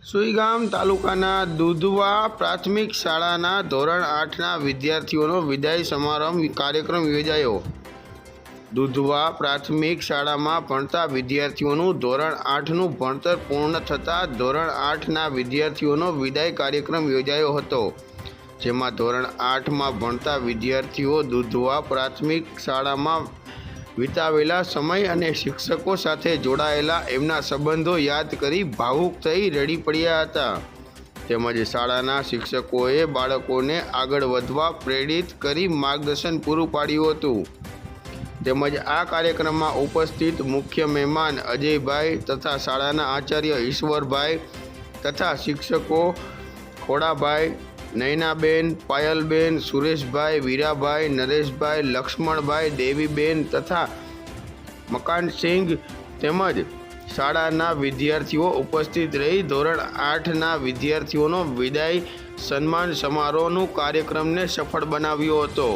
સુઈગામ તાલુકાના દુધવા પ્રાથમિક શાળાના ધોરણ આઠના વિદ્યાર્થીઓનો વિદાય સમારંભ કાર્યક્રમ યોજાયો. દુધવા પ્રાથમિક શાળામાં ભણતા વિદ્યાર્થીઓનું ધોરણ આઠનું ભણતર પૂર્ણ થતાં ધોરણ આઠના વિદ્યાર્થીઓનો વિદાય કાર્યક્રમ યોજાયો હતો, જેમાં ધોરણ આઠમાં ભણતા વિદ્યાર્થીઓ દુધવા પ્રાથમિક શાળામાં વિતાવેલા સમય અને શિક્ષકો સાથે જોડાયેલા એમના સંબંધો યાદ કરી ભાવુક થઈ રડી પડ્યા હતા. તેમજ શાળાના શિક્ષકોએ બાળકોને આગળ વધવા પ્રેરિત કરી માર્ગદર્શન પૂરું પાડ્યું હતું. તેમજ આ કાર્યક્રમમાં ઉપસ્થિત મુખ્ય મહેમાન અજયભાઈ તથા શાળાના આચાર્ય ઈશ્વરભાઈ તથા શિક્ષકો ખોડાભાઈ નયનાબેન પાયલબેન, સુરેશભાઈ, વીરાભાઈ, નરેશભાઈ, લક્ષ્મણભાઈ, દેવીબેન તથા મકાનસિંહ તેમજ શાળાના વિદ્યાર્થીઓ ઉપસ્થિત રહી ધોરણ આઠના વિદ્યાર્થીઓનો વિદાય સન્માન સમારોહનું કાર્યક્રમને સફળ બનાવ્યો હતો.